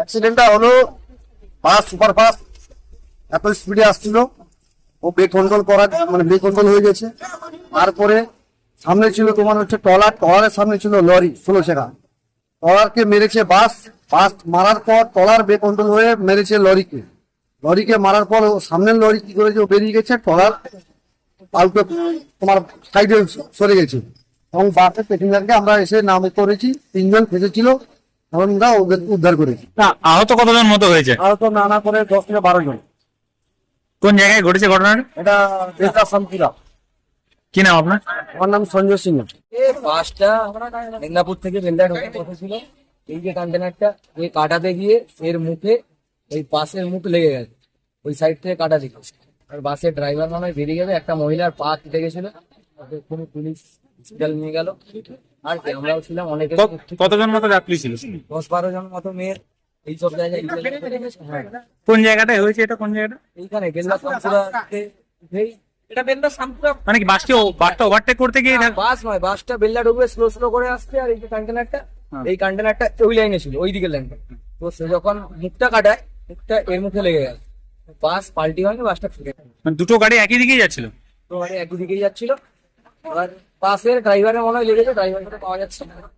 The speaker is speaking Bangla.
অ্যাক্সিডেন্টটা হলো বাস সুপার ফাস্ট স্পিডে আসছিল। ও ব্রেক কন্ট্রোল করা মানে ব্রেক কন্ট্রোল হয়ে গেছে। তারপরে সামনে ছিল তোমার হচ্ছে ট্রলার টলারের সামনে ছিল লরি, ষোলো চাকা। ট্রলারকে মেরেছে বাস বাস মারার পর টলার ব্রেক কন্ট্রোল হয়ে মেরেছে লরিকে। লরিকে মারার পর ও সামনের লরি কি করেছে, ও বেরিয়ে গেছে, ট্রলার পাল্টে তোমার সাইডে সরে গেছে। এবং বাসের প্যাসেঞ্জারকে আমরা এসে নাম করেছি, তিনজন ফেসেছিল। আমরা ওদের উদ্ধার করেছি। আহত কতজন মতো হয়েছে? আর তো নানা করে দশ থেকে বারো জন। কোন জায়গায় ঘটেছে ঘটনাটা? এটা বেতা শান্তিরা। কি নাম আপনার? আমার নাম সঞ্জয় সিং। এই বাসটা মেদিনীপুর থেকে বেলদা ঢোকে পথে এই যে কন্টেনারটা এই কাটাতে গিয়ে এর মুখে এই বাসের মুখ লেগে গেছে। ওই সাইড থেকে কাটা দিকে আর বাসের ড্রাইভার মনে হয় বেরিয়ে গেছে একটা মহিলার পা কেটে গেছিল। কোনো পুলিশ হসপিটাল নিয়ে গেল। আর কি, আমরাও ছিলাম অনেকে। কতজন মতো যাত্রী ছিল? দশ বারো জন মতো মেয়ের এইসব জায়গায় হ্যাঁ। কোন জায়গাটায় হয়েছে এটা? কোন জায়গাটা? এইখানে বেলদা শামপুরাতে এটা বেলদা শামপুরা মানে কি বাসটি ও- বাসটা ওভারটেক করতে গিয়ে বাস নয় বাসটা বেল্লা ঢুকবে স্লো স্লো করে আসছে আর এই যে কন্টেনারটা এই কন্টেনারটা ওই লাইনে ছিল ওই দিকের লাইনটা তো সে যখন মুখটা কাটায় মুখটা এর মুখে লেগে গেল। বাস পাল্টি হয়নি বাসটা। মানে দুটো গাড়ি একই দিকেই যাচ্ছিল? তো গাড়ি একই দিকেই যাচ্ছিল। এবার বাসের ড্রাইভারের মনে হয় লেগেছে ড্রাইভারটা পাওয়া যাচ্ছে না।